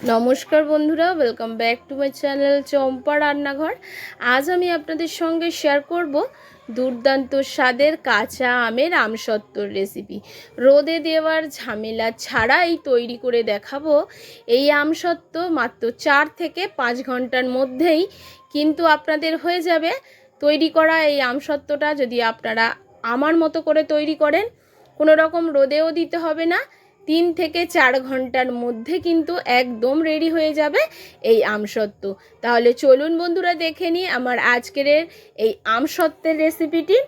নমস্কার বন্ধুরা welcome back to my channel Champa রান্নাঘর। আজ আমি আপনাদের সঙ্গে শেয়ার করব দুর্দান্ত স্বাদের কাঁচা আমের আমসত্ত্বর রেসিপি রোদে দেওয়ার ঝামেলা ছাড়াই তৈরি করে দেখাবো এই আমসত্ত্ব মাত্র চার থেকে পাঁচ ঘণ্টার মধ্যেই কিন্তু আপনাদের হয়ে যাবে। তৈরি করা এই আমসত্ত্বটা যদি আপনারা আমার মতো করে তৈরি করেন, কোনো রকম রোদেও দিতে হবে না। তিন থেকে চার ঘণ্টার মধ্যে কিন্তু একদম রেডি হয়ে যাবে এই আমসত্ত্ব। তাহলে চলুন বন্ধুরা দেখে নিই আমার আজকের এই আমসত্ত্বের রেসিপিটি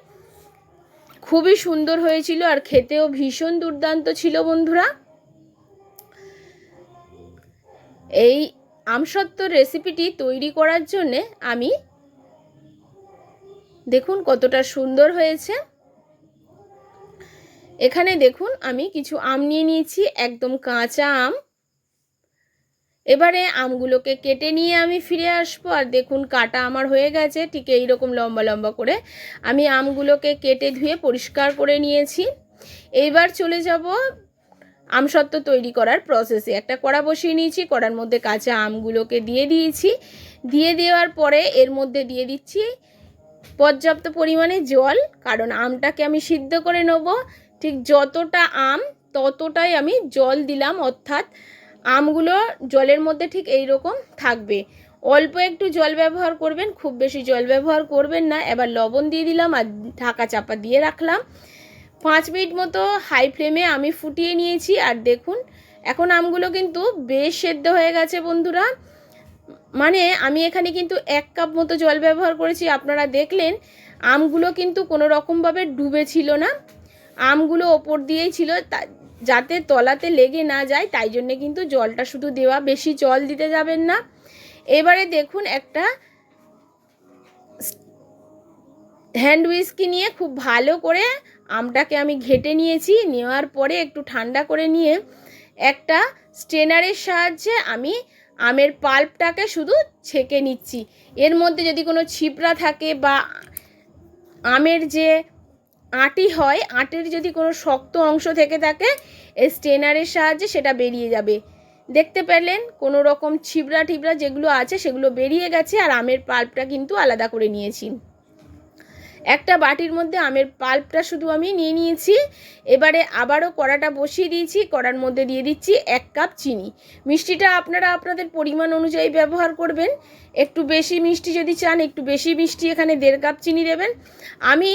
খুবই সুন্দর হয়েছিল আর খেতেও ভীষণ দুর্দান্ত ছিল বন্ধুরা। এই আমসত্ত্বর রেসিপিটি তৈরি করার জন্যে আমি দেখুন কতটা সুন্দর হয়েছে। এখানে দেখুন, আমি কিছু আম নিয়ে নিয়েছি, একদম কাঁচা আম। এবারে আমগুলোকে কেটে নিয়ে আমি ফিরে আসব। আর দেখুন, কাটা আমার হয়ে গেছে, ঠিক এইরকম লম্বা লম্বা করে। আমি আমগুলোকে কেটে ধুয়ে পরিষ্কার করে নিয়েছি। এইবার চলে যাব আমসত্ত্ব তৈরি করার প্রসেসে একটা কড়া বসিয়ে নিয়েছি, কড়ার মধ্যে কাঁচা আমগুলোকে দিয়ে দিয়েছি। দিয়ে দেওয়ার পরে এর মধ্যে দিয়ে দিচ্ছি পর্যাপ্ত পরিমাণে জল, কারণ আমটাকে আমি সিদ্ধ করে নেব। ঠিক যতটা আম, ততটাই আমি জল দিলাম, অর্থাৎ আমগুলো জলের মধ্যে ঠিক এই রকম থাকবে। অল্প একটু জল ব্যবহার করবেন, খুব বেশি জল ব্যবহার করবেন না। এবার লবণ দিয়ে দিলাম আর ঢাকা চাপা দিয়ে রাখলাম। পাঁচ মিনিট মতো হাই ফ্লেমে আমি ফুটিয়ে নিয়েছি আর দেখুন, এখন আমগুলো কিন্তু বেশ সেদ্ধ হয়ে গেছে বন্ধুরা। মানে আমি এখানে কিন্তু এক কাপ মতো জল ব্যবহার করেছি। আপনারা দেখলেন, আমগুলো কিন্তু কোনো রকমভাবে ডুবে ছিল না। আমগুলো ওপর দিয়েই ছিল যাতে তলাতে লেগে না যায়, তাই জন্যে কিন্তু জলটা শুধু দেওয়া, বেশি জল দিতে যাবেন না। এবারে দেখুন একটা হ্যান্ড উইস্কি নিয়ে খুব ভালো করে আমটাকে আমি ঘেটে নিয়েছি, নেওয়ার পরে একটু ঠান্ডা করে নিয়ে একটা স্ট্রেনারের সাহায্যে আমি আমের পাল্পটাকে শুধু ছেঁকে নিচ্ছি। এর মধ্যে যদি কোনো ছিপড়া থাকে বা আমের যে আঁটি হয়, আঁটের যদি কোনো শক্ত অংশ থেকে থাকে, এই স্টেনারের সাহায্যে সেটা বেরিয়ে যাবে। দেখতে পেলেন, কোনো রকম ছিবড়া টিবড়া যেগুলো আছে সেগুলো বেরিয়ে গেছে আর আমের পাল্পটা কিন্তু আলাদা করে নিয়েছি। একটা বাটির মধ্যে আমের পাল্পটা শুধু আমি নিয়ে নিয়েছি। এবারে আবারও কড়াটা বসিয়ে দিয়েছি, কড়ার মধ্যে দিয়ে দিচ্ছি এক কাপ চিনি। মিষ্টিটা আপনারা আপনাদের পরিমাণ অনুযায়ী ব্যবহার করবেন। একটু বেশি মিষ্টি যদি চান, একটু বেশি মিষ্টি এখানে দেড় কাপ চিনি দেবেন। আমি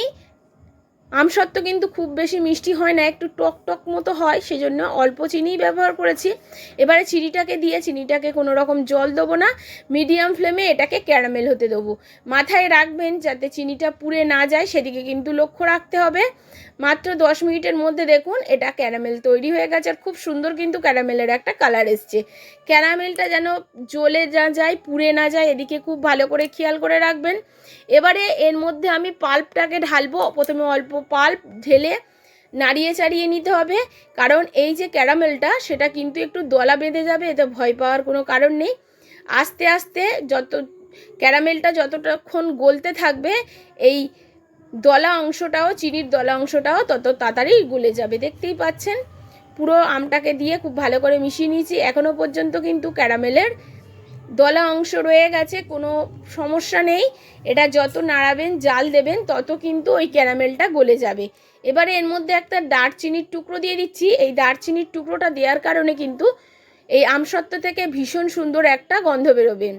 আমসত্ত্ব কিন্তু খুব বেশি মিষ্টি হয় না, একটু টক টক মতো হয়, সেজন্য অল্প চিনিই ব্যবহার করেছি। এবারে চিনিটাকে দিয়ে, চিনিটাকে কোনো রকম জল দেবো না, মিডিয়াম ফ্লেমে এটাকে ক্যারামেল হতে দেবো। মাথায় রাখবেন যাতে চিনিটা পুড়ে না যায়, সেদিকে কিন্তু লক্ষ্য রাখতে হবে। মাত্র দশ মিনিটের মধ্যে দেখুন, এটা ক্যারামেল তৈরি হয়ে গেছে আর খুব সুন্দর কিন্তু ক্যারামেলের একটা কালার এসছে। ক্যারামেলটা যেন জ্বলে না যায়, পুড়ে না যায়, এদিকে খুব ভালো করে খেয়াল করে রাখবেন। এবারে এর মধ্যে আমি পাল্পটাকে ঢালবো, প্রথমে অল্প পাল্প ঢেলে নাড়িয়ে চাড়িয়ে নিতে হবে। কারণ এই যে ক্যারামেলটা, সেটা কিন্তু একটু দলা বেঁধে যাবে, এতে ভয় পাওয়ার কোনো কারণ নেই। আস্তে আস্তে যত ক্যারামেলটা যতটাক্ষণ গলতে থাকবে, এই দলা অংশটাও, চিনির দলা অংশটাও তত তাড়াতাড়ি গলে যাবে, দেখতেই পাচ্ছেন? পুরো আমটাকে দিয়ে খুব ভালো করে মিশিয়ে নিয়েছি। এখনও পর্যন্ত কিন্তু ক্যারামেলের দলা অংশ রয়ে গেছে, কোনো সমস্যা নেই। এটা যত নাড়াবেন, জাল দেবেন, তত কিন্তু ওই ক্যারামেলটা গলে যাবে। এবারে এর মধ্যে একটা দারচিনির টুকরো দিয়ে দিচ্ছি। এই দারচিনির টুকরোটা দেওয়ার কারণে কিন্তু এই আমসত্ত্ব থেকে ভীষণ সুন্দর একটা গন্ধ বেরোবেন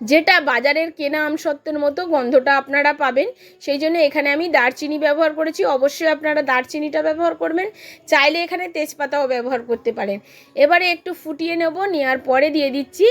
যেটা বাজারের কেনা আম আমসত্ত্বের মতো গন্ধটা আপনারা পাবেন। সেই জন্য এখানে আমি দারচিনি ব্যবহার করেছি। অবশ্যই আপনারা দারচিনিটা ব্যবহার করবেন। চাইলে এখানে তেজপাতাও ব্যবহার করতে পারেন। এবারে একটু ফুটিয়ে নেব, নেওয়ার পরে দিয়ে দিচ্ছি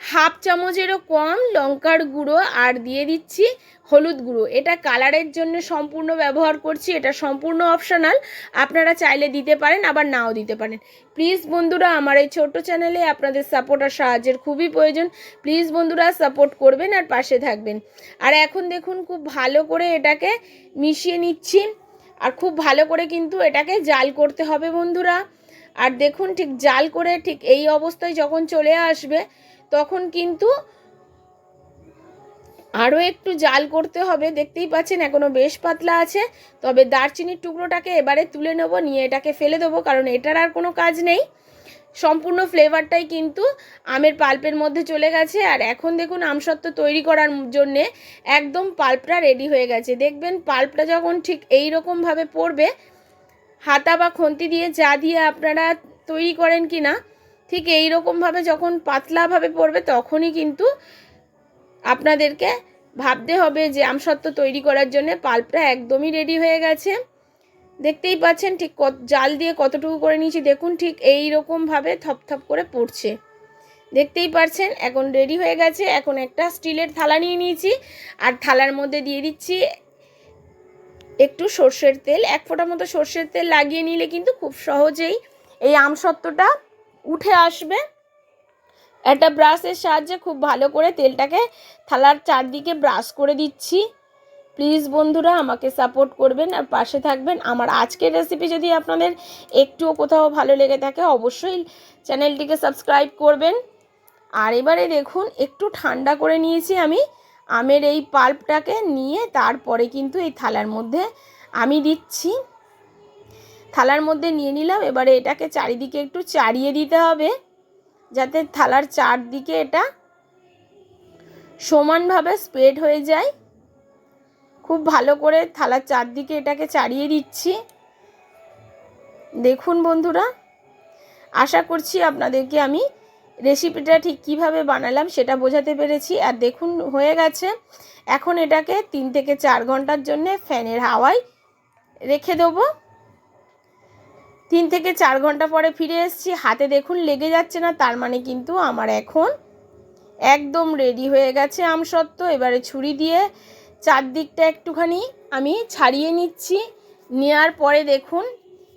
হাফ চামচেরও কম লঙ্কার গুঁড়ো আর দিয়ে দিচ্ছি হলুদ গুঁড়ো। এটা কালারের জন্য সম্পূর্ণ ব্যবহার করছি, এটা সম্পূর্ণ অপশনাল। আপনারা চাইলে দিতে পারেন, আবার নাও দিতে পারেন। প্লিজ বন্ধুরা, আমার এই ছোট্ট চ্যানেলে আপনাদের সাপোর্ট আর সাহায্যের খুবই প্রয়োজন। প্লিজ বন্ধুরা, সাপোর্ট করবেন আর পাশে থাকবেন। আর এখন দেখুন, খুব ভালো করে এটাকে মিশিয়ে নিচ্ছি। আর খুব ভালো করে কিন্তু এটাকে জাল করতে হবে বন্ধুরা। আর দেখুন ঠিক জাল করে ঠিক এই অবস্থায় যখন চলে আসবে, তখন কিন্তু আরও একটু জাল করতে হবে। দেখতেই পাচ্ছেন এখনও বেশ পাতলা আছে। তবে দারচিনির টুকরোটাকে এবারে তুলে নেব, নিয়ে এটাকে ফেলে দেবো, কারণ এটার আর কোনো কাজ নেই। সম্পূর্ণ ফ্লেভারটাই কিন্তু আমের পাল্পের মধ্যে চলে গেছে। আর এখন দেখুন আমসত্ত্ব তৈরি করার জন্যে একদম পাল্পটা রেডি হয়ে গেছে। দেখবেন পাল্পটা যখন ঠিক এই রকমভাবে পড়বে হাতা বা খন্তি দিয়ে যা দিয়ে আপনারা তৈরি করেন কি না ঠিক এই রকমভাবে যখন পাতলাভাবে পড়বে তখনই কিন্তু আপনাদেরকে ভাবতে হবে যে আমসত্ত্ব তৈরি করার জন্য পাল্পটা একদমই রেডি হয়ে গেছে। দেখতেই পাচ্ছেন ঠিক কত, জাল দিয়ে কতটুকু করে নিয়েছি, দেখুন ঠিক এই রকমভাবে থপথপ করে পড়ছে। দেখতেই পাচ্ছেন, এখন রেডি হয়ে গেছে, এখন একটা স্টিলের থালা নিয়ে নিয়েছি, আর থালার মধ্যে দিয়ে দিচ্ছি একটু সর্ষের তেল, এক ফোঁটা মতো সর্ষের তেল লাগিয়ে নিলে কিন্তু খুব সহজেই এই আমসত্ত্বটা উঠে আসবে। একটা ব্রাশের সাহায্যে খুব ভালো করে তেলটাকে থালার চারদিকে ব্রাশ করে দিচ্ছি। প্লিজ বন্ধুরা, আমাকে সাপোর্ট করবেন আর পাশে থাকবেন। আমার আজকের রেসিপি যদি আপনাদের একটুও কোথাও ভালো লেগে থাকে, অবশ্যই চ্যানেলটিকে সাবস্ক্রাইব করবেন। আর এবারে দেখুন, একটু ঠান্ডা করে নিয়েছি আমি আমের এই পাল্পটাকে নিয়ে তারপরে কিন্তু এই থালার মধ্যে আমি দিচ্ছি। থালার মধ্যে নিয়ে নিলাম, এবারে এটাকে চারিদিকে একটু চাড়িয়ে দিতে হবে, যাতে থালার চারদিকে এটা সমানভাবে স্প্রেড হয়ে যায়। খুব ভালো করে থালার চারদিকে এটাকে চাড়িয়ে দিচ্ছি। দেখুন বন্ধুরা, আশা করছি আপনাদেরকে আমি রেসিপিটা ঠিক কীভাবে বানালাম সেটা বোঝাতে পেরেছি। আর দেখুন, হয়ে গেছে। এখন এটাকে তিন থেকে চার ঘণ্টার জন্য ফ্যানের হাওয়ায় রেখে দেবো। তিন থেকে চার ঘণ্টা পরে ফিরে এসেছি। হাতে দেখুন, লেগে যাচ্ছে না, তার মানে কিন্তু আমার এখন একদম রেডি হয়ে গেছে আমসত্ত্ব এবারে ছুরি দিয়ে চারদিকটা একটুখানি আমি ছাড়িয়ে নিচ্ছি। নেওয়ার পরে দেখুন,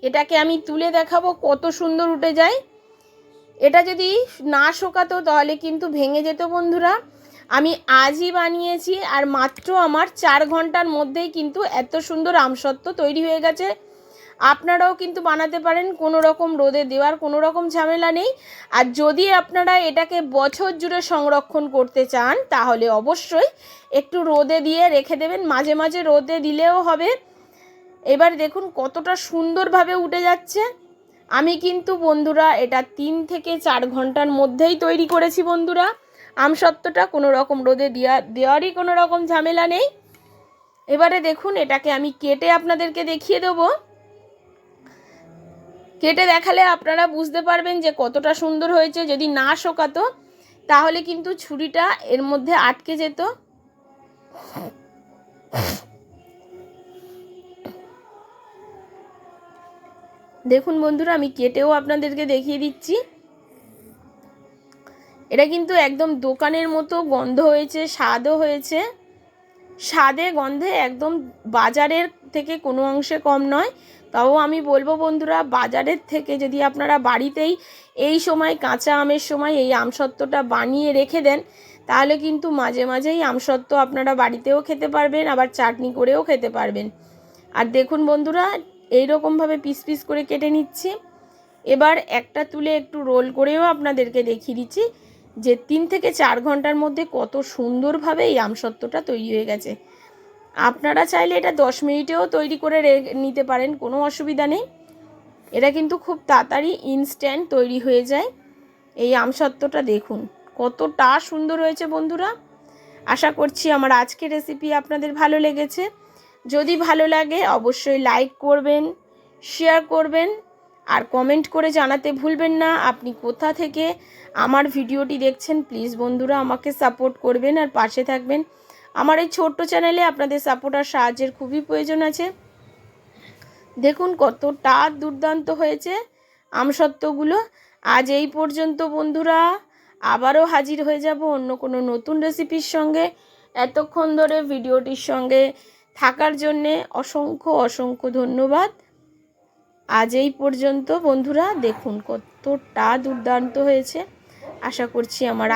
এটাকে আমি তুলে দেখাবো কত সুন্দর উঠে যায়। এটা যদি না শোকাতো তাহলে কিন্তু ভেঙে যেত বন্ধুরা। আমি আজই বানিয়েছি আর মাত্র আমার চার ঘণ্টার মধ্যেই কিন্তু এত সুন্দর আমসত্ত্ব তৈরি হয়ে গেছে। আপনারাও কিন্তু বানাতে পারেন, কোনো রকম রোদে দেওয়ার কোনো রকম ঝামেলা নেই। আর যদি আপনারা এটাকে বছর জুড়ে সংরক্ষণ করতে চান, তাহলে অবশ্যই একটু রোদে দিয়ে রেখে দেবেন, মাঝে মাঝে রোদে দিলেও হবে। এবার দেখুন কতটা সুন্দরভাবে উঠে যাচ্ছে। আমি কিন্তু বন্ধুরা এটা তিন থেকে চার ঘণ্টার মধ্যেই তৈরি করেছি বন্ধুরা। আমসত্ত্বটা কোনো রকম রোদে দেওয়া দেওয়ারই কোনো রকম ঝামেলা নেই। এবারে দেখুন এটাকে আমি কেটে আপনাদেরকে দেখিয়ে দেবো। কেটে দেখালে আপনারা বুঝতে পারবেন যে কতটা সুন্দর হয়েছে। যদি না শোকাতো, তাহলে কিন্তু ছুরিটা এর মধ্যে আটকে যেত। দেখুন বন্ধুরা, আমি কেটেও আপনাদেরকে দেখিয়ে দিচ্ছি। এটা কিন্তু একদম দোকানের মতো গন্ধ হয়েছে, স্বাদও হয়েছে। স্বাদে গন্ধে একদম বাজারের থেকে কোনো অংশে কম নয়। তাও আমি বলব বন্ধুরা, বাজারের থেকে যদি আপনারা বাড়িতেই এই সময় কাঁচা আমের সময় এই আমসত্ত্বটা বানিয়ে রেখে দেন, তাহলে কিন্তু মাঝে মাঝেই আমসত্ত্ব আপনারা বাড়িতেও খেতে পারবেন, আবার চাটনি করেও খেতে পারবেন। আর দেখুন বন্ধুরা এই রকমভাবে পিস পিস করে কেটে নিচ্ছি। এবার একটা তুলে একটু রোল করেও আপনাদেরকে দেখিয়ে দিচ্ছি যে তিন থেকে চার ঘণ্টার মধ্যে কত সুন্দরভাবে এই আমসত্ত্বটা তৈরি হয়ে গেছে। আপনারা চাইলে এটা দশ মিনিটেও তৈরি করে নিতে পারেন, কোনো অসুবিধা নেই। এটা কিন্তু খুব তাড়াতাড়ি ইনস্ট্যান্ট তৈরি হয়ে যায়। এই আমসত্ত্বটা দেখুন, কতটা সুন্দর হয়েছে বন্ধুরা। আশা করছি আমার আজকের রেসিপি আপনাদের ভালো লেগেছে। যদি ভালো লাগে অবশ্যই লাইক করবেন শেয়ার করবেন, আর কমেন্ট করে জানাতে ভুলবেন না। আপনি কোথা থেকে আমার ভিডিওটি দেখছেন প্লিজ বন্ধুরা আমাকে সাপোর্ট করবেন আর পাশে থাকবেন। আমার এই ছোট্ট চ্যানেলে আপনাদের সাপোর্ট আর সাহায্যের খুবই প্রয়োজন আছে। দেখুন কতটা দুর্দান্ত হয়েছে আমসত্ত্বগুলো। আজ এই পর্যন্ত বন্ধুরা, আবারও হাজির হয়ে যাব অন্য কোনো নতুন রেসিপির সঙ্গে। এতক্ষণ ধরে ভিডিওটির সঙ্গে থাকার জন্যে অসংখ্য অসংখ্য ধন্যবাদ। আজ এই পর্যন্ত বন্ধুরা দেখুন কতটা দুর্দান্ত হয়েছে। আশা করছি আমার